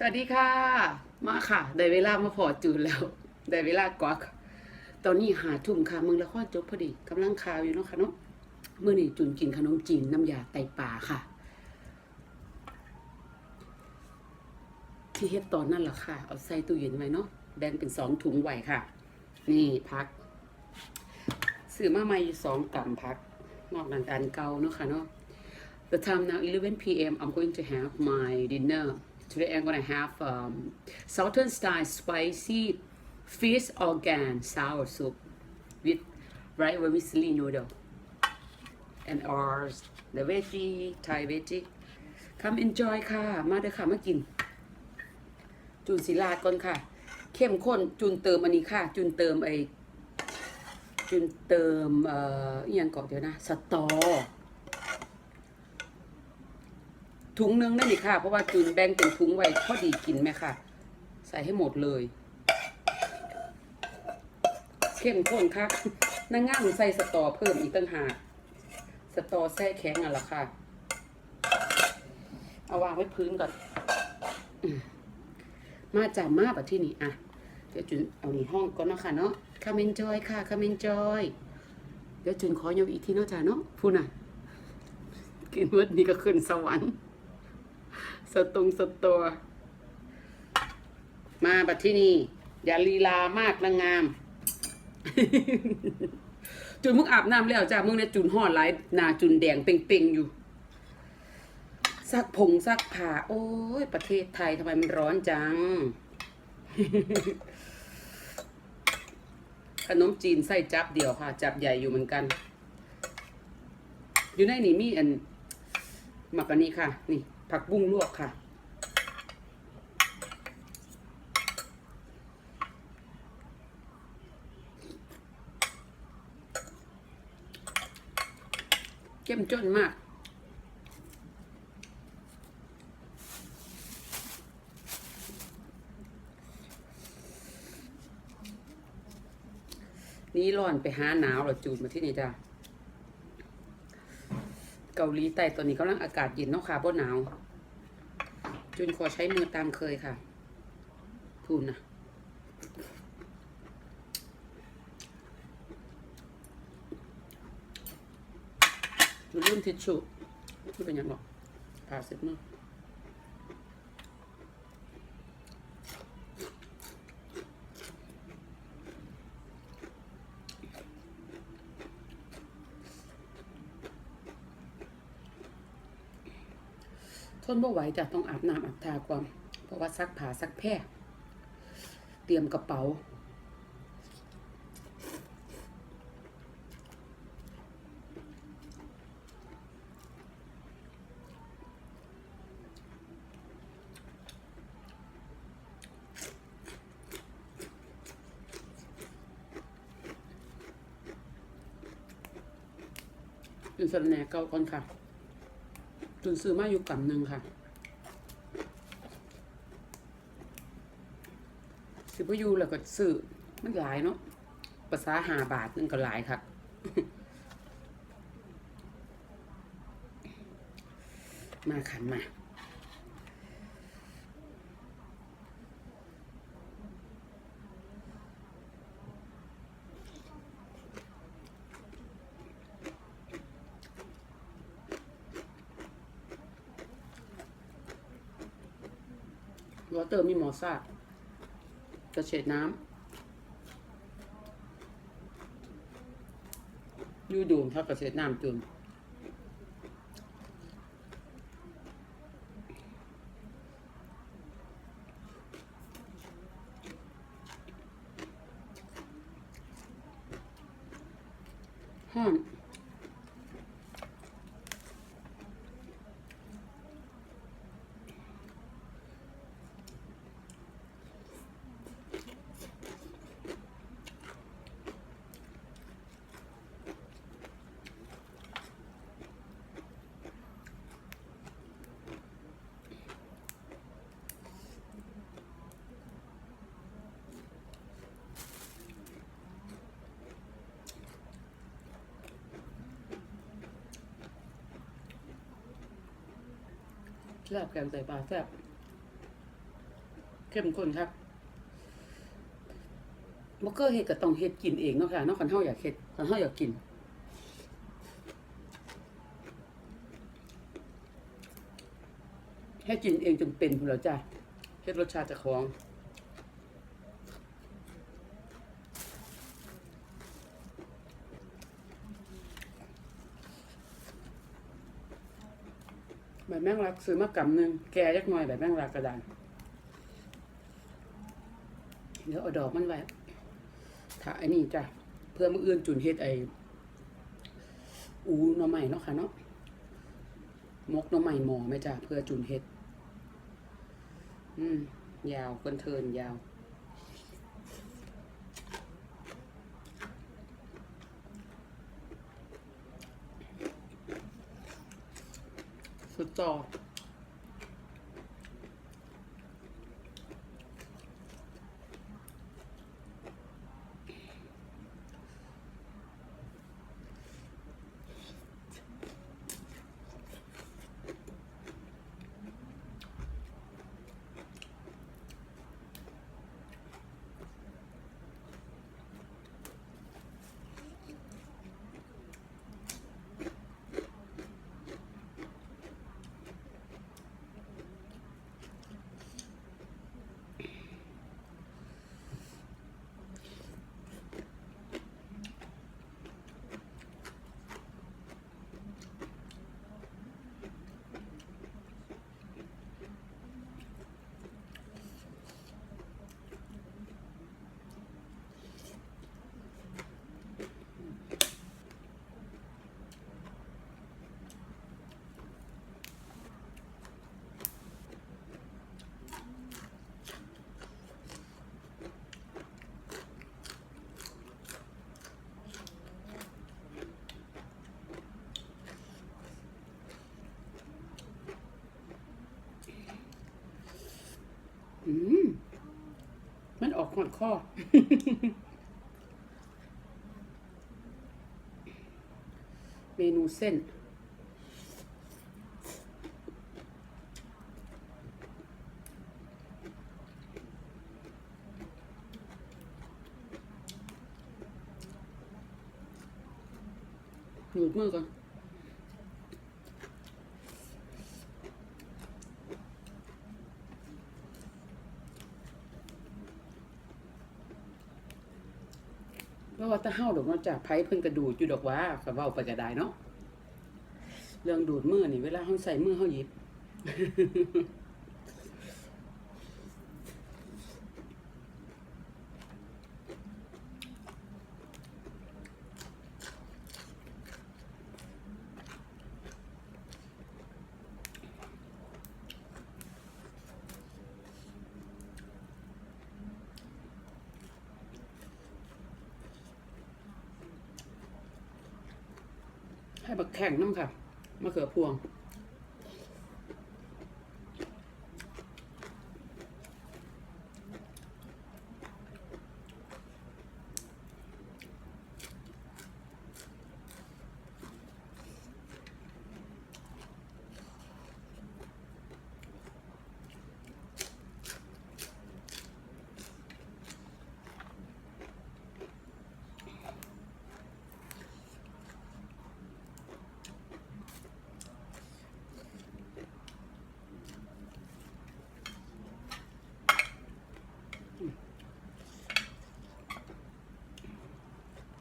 สวัสดีค่ะ มาค่ะ ได้เวลามาพอจูนแล้ว ได้เวลากวักตอนนี้หาทุ่มค่ะมึงละครจบพอดีกำลังข่าวอยู่เนาะค่ะเนาะเมื่อนี้จูนกินขนมจีนน้ำยาไตปลาค่ะ ที่เฮ็ดตอนนั่นแหละค่ะ เอาใส่ตู้เย็นไว้เนาะแบ่งเป็นสองถุงไหวค่ะ นี่พักซื้อมาใหม่ยี่สองกำพักนอกนั้นอันเก่าเนาะค่ะเนาะ The time now 11 p.m. I'm going to have my dinner. Today I'm gonna have um, Southern style spicy fish organ sour soup with right vermicelli noodle and ours the veggie Thai veggie come enjoy ค่ะ มาเด้อค่ะ มากินจูนศิลาก่อนค่ะ เข้มข้นจูนเติมอันนี้ค่ะจูนเติมไอจูนเติมเอ่ออหยังก่อนเดี๋ยวนะ สตอ ถุงนึงนั่นนี่ค่ะ เพราะว่าจูนแบ่งเป็นถุงไว้พอดีกินไหมค่ะ ใส่ให้หมดเลย เข้มข้นค่ะนางงามใส่สตอเพิ่มอีกตั้งหากสตอแช่แข็งอะล่ะค่ะ เอาวางไว้พื้นก่อน มาจากมาแบบที่นี่อะ เดี๋ยวจุนเอานี่ห้องก่อนเนาะค่ะเนาะคาเมนจอยค่ะคาเมนจอยเดี๋ยวจุนขอยกอีกทีเนาะจ้าเนาะพูดน่ะกินวันนี้ก็ขึ้นสวรรค์ สตุงสตัว มาบัดที่นี่ อย่าลีลามากนางงาม จุนมึงอาบน้ำแล้วจ้ามึงเนี่ยจุนห่อหลายหนาจุนแดงเป่งๆอยู่ซักผงซักผ้าโอ้ย ประเทศไทยทำไมมันร้อนจัง ขนมจีนไส้จับเดียวค่ะ จับใหญ่อยู่เหมือนกัน อยู่ในนี่มีอันมักอันนี้ค่ะ นี่ ผักบุ้งลวกค่ะเข้มจ้นมากนี่ร้อนไปหาหนาวเหรอจูดมาที่นี่จ้า เกาหลีใต้ตอนนี้กำลังอากาศเย็นเนาะค่ะบ่หนาว จุนขอใช้มือตามเคยค่ะพูนนะจุนลืมทิชชู่ไม่เป็นยังหรอกผ่าเสร็จมือ นบ่ไหวจ้ะต้องอาบน้ำอาบทาความ เพราะว่าซักผ้าซักแพร่เตรียมกระเป๋าจุนสะระแน่เก่าก่อนค่ะ นซื้อมาอยู่กำหนึ่งค่ะสิบยูแล้วก็ซื้อมันหลายเนาะภาษาหาบาทนึงก็หลายค่ะมาขันมา เตอร์มีมอซากกระเฉดน้ำยูดูถ้ากระเฉดน้ำจุนห้อน แซ่บแกงใส่ปลาแซ่บเข้มข้นครับบ่เกอร์เฮ็ดก็ต้องเฮ็ดกินเองเนาะค่ะนอกขันเฮาอยากเฮ็ดขันเฮาอยากกิน ให้กินเองจนเป็นพุ่นแล้วจ้ะเฮ็ดรสชาติจะคลอง ใบแมงลักซื้อมากำหนึ่งแกยักหน่อยใบแมงลักกระดานเดี๋ยวเอาดอกมันไว้ถ้าไอ้นี่จ้ะเพื่อมืออื่นจุนเฮ็ดไออูหน่อใหม่เนาะค่ะเนาะมกหน่อใหม่หมอไหมจ้ะเพื่อจุนเฮ็ดอืมยาวคนเทินยาว สุดต่ อืมมันออกหอดข้อเมนูเส้น หยุดมือก่อน เพราะว่าถ้าเฮาดอกเนาะจากไผเพิ่นกระดูดอยู่ดอกว่าก็เว้าไปก็ได้เนาะเรื่องดูดมือนี่เวลาเฮาใส่มือเฮาหยิบ ให้บักแข่งน้ำค่ะมะเขือพวง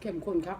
เข้มข้นครับ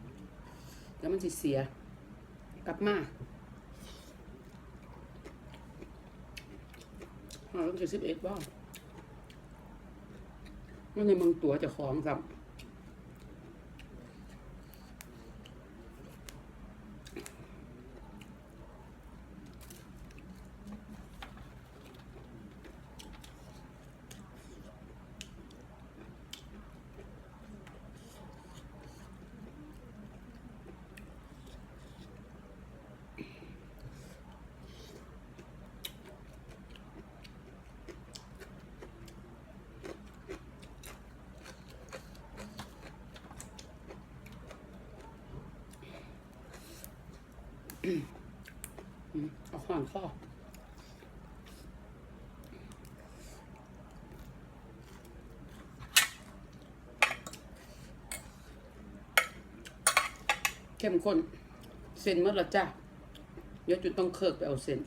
แล้วมันสิเสีย กลับมาเราต้องสิบเอ็ดบ้างว่าในเมืองตัวจะของกับ เอาข้อนข้อเข้มข้น เส้นเมื่อละจ้าเดี๋ยวจุดต้องเคิร์กไปเอาเส้น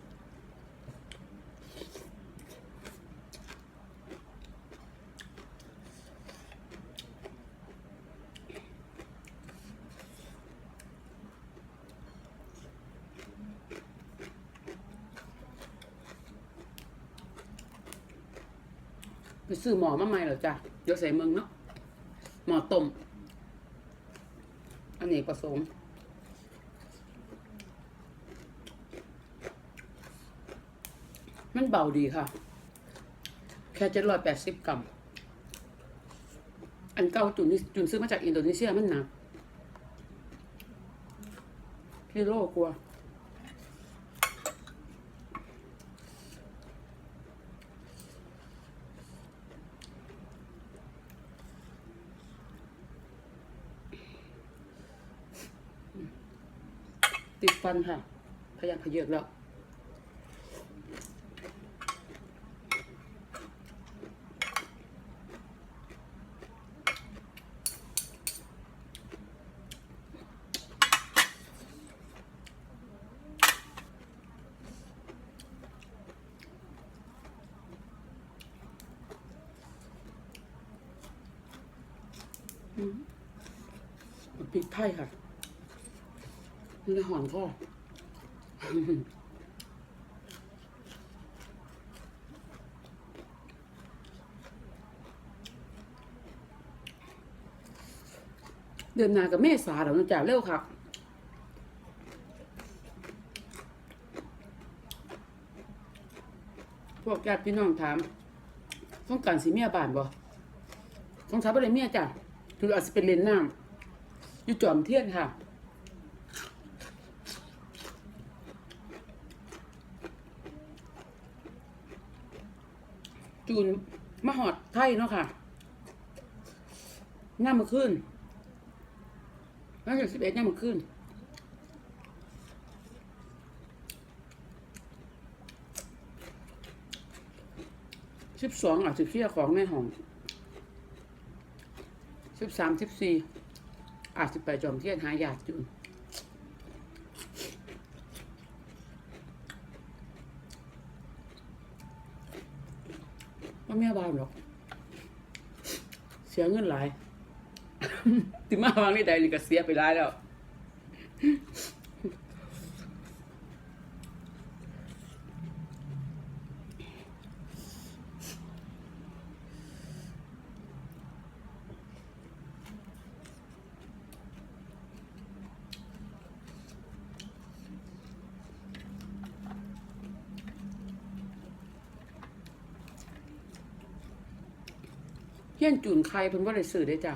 ซื้อหมอมาใหม่เหรอจ้ะยวใส่เมืองเนาะหมอต้มอันนี้ประสงค์มันเบาดีค่ะ แค่เจ็ดร้อยแปดสิบกรัม อันเก่าจุนจุนซื้อมาจากอินโดนีเซียมันหนักกิโลกว่า ติดฟันค่ะพยายามขยือกแล้วอืมพริกไทยค่ะ นี่จะหอนก็เดือนหนากับเมษาแล้วนะจ๊ะเร็วครับพวกญาติพี่น้องถามต้องการสีเมียบานบ่ต้องถามอะไรเมียจ้ะคืออาจจะเป็นเลนน้ำอยู่จอมเทียนค่ะ จูนมาหอดไทยเนาะค่ะง่ามมาขึ้นน่าจะสิบเอ็ดง่ามมาขึ้นสิบสองอะสิบสี่ของแม่หอมสิบสามสิบสี่อาจสิบไปจอมเทียนหายาดจูน แม่บ้านหรอก เสียเงินหลาย ติมาวางนี่ใดนี่ก็เสียไปหลายแล้ว ฮี้ยนจุนไข่เพิ่นว่าได้ซื้อได้จ้ะ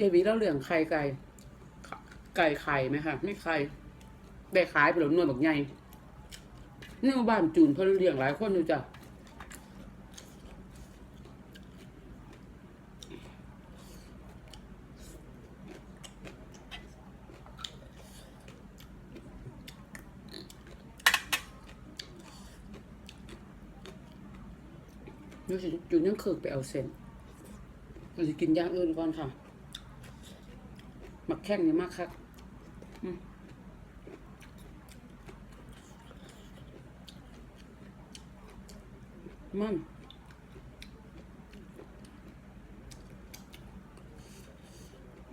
ยายวีเล่าเรื่องไข่ไก่ไก่ไข่ไหมคะไม่ไข่ได้ขายไปหล้วนวดบักใหญ่นี่บ้านจูนเพิ่นเลี้ยงหลายคนอยู่จ้ะ จุดยังเคืองไปเอาเส้นเราจะกินย่างอื่นก่อนค่ะ หมักแข้งเนี่ยมากครับมัน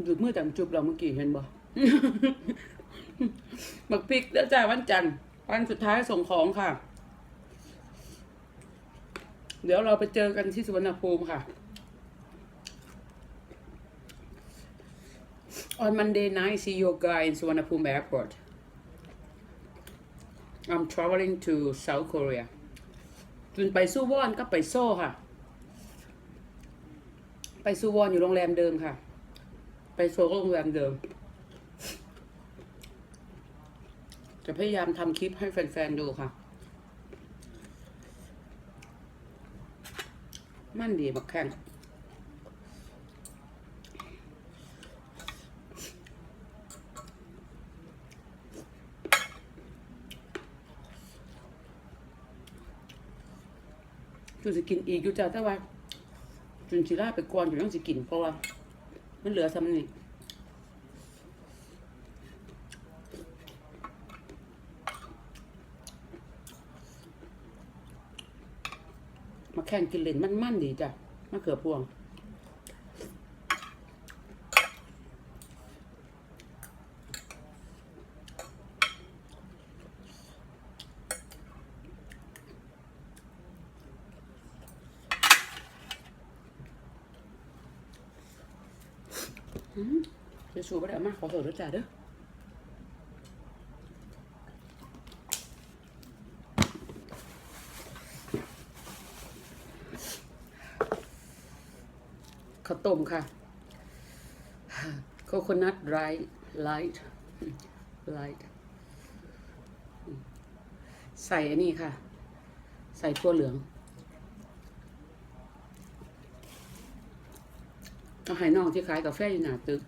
หยุดมือแต่งจุบเราเมื่อกี้เห็นบ่หมักพริกแล้วจ้าวันจันทร์วันสุดท้ายส่งของค่ะ เดี๋ยวเราไปเจอกันที่สุวรรณภูมิค่ะ On Monday night, see your guy in Suvarnabhumi Airport. I'm traveling to South Korea. จุนไปสู้วอนก็ไปโซ่ค่ะ ไปซูวอนอยู่โรงแรมเดิมค่ะ ไปโซ่ก็โรงแรมเดิม จะพยายามทำคลิปให้แฟนๆดูค่ะ มันดีบักแข่งจุนจะกินอีกอยู่จ้าแต่ว่าจุนชิล่าไปก่อนจุนต้องสิกินเพราะว่ามันเหลือซ้ำนี่ แข่งกินเล่นมันๆดีจ้ะมะเขือพวงจะสูบไปได้มากขอโทษด้วยจ้าเด้อ ต้มค่ะโคโคนัทไรท์ไลท์ไลท์ใส่อันนี้ค่ะ ใส่ถั่วเหลืองเอาให้น้องที่ขายกาแฟอยู่หน้าตึก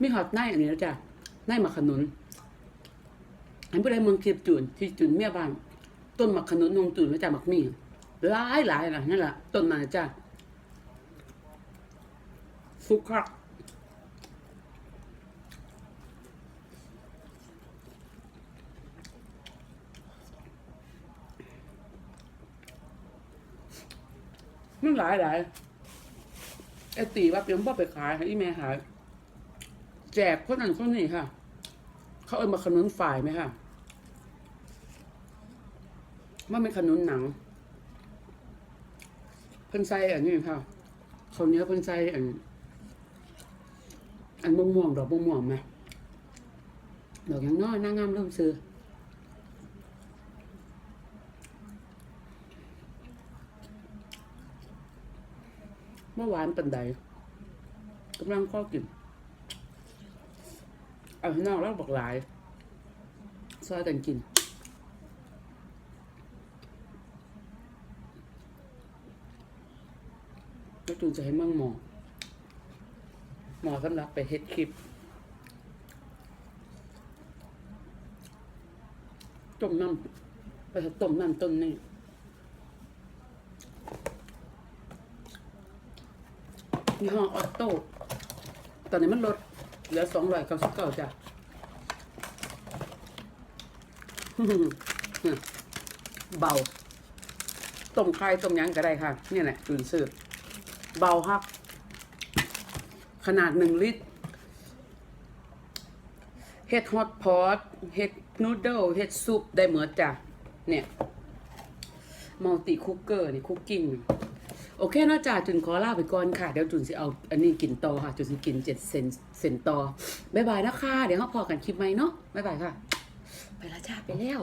มีหอดในอันนี้แล้วจ้ะในมะขนุน อันผู้ใดเมืองเคียบจูนที่จูนเมียบ้าน ต้นมะขนุนนงจูนมาจากมักมีหลายหลายล่ะนั่นแหละต้นมันนจ้ะ ฟุกคักมันหลายหลายไอตีว่าเปียมบ่ไปขายให้อีแม่ขายแจกคนนั้นคนนี้ค่ะ เขาเอามาขนุนฝ่ายไหมค่ะว่าเป็นขนุนหนัง เพิ่นใส่อันนี้ค่ะเขาเนี้ยเพิ่นใส่อัน อันม่วงม่วงดอกม่วงม่วงไหมดอกยังน้อยนางงามเริ่มซื้อเมื่อวานเป็นใดกำลังข้อกินเอาข้างนอกแล้วบอกหลายซอยกันกินแล้วจูนจะให้มั่งหมอ หมอสำหรับไปเฮ็ดคลิปต้มน้ำไปต้มน้ำต้นนี่ยี่ห้อออโต้ตอนนี้มันลดเหลือสองร้อยเก้าสิบเก้าจ้ะเบาต้มไข่ต้มยังก็ได้ค่ะ นี่แหละจุนซื้อเบาครับ ขนาดหนึ่งลิตรเฮ็ดฮอตพอตเฮ็ดนูดเดิลเฮ็ดซุปได้เหมือนจ้ะเนี่ยมัลติคุกเกอร์นี่คุกกิ้งโอเคนะจ้าจุนขอลาไปก่อนค่ะ เดี๋ยวจุนสิเอาอันนี้กินต่อค่ะ จุนสิกินเจ็ดเซนเซนต่อบ๊ายบายนะคะ เดี๋ยวเราพอกันคลิปใหม่เนาะบ๊ายบายค่ะ ไปและจ้าไปแล้ว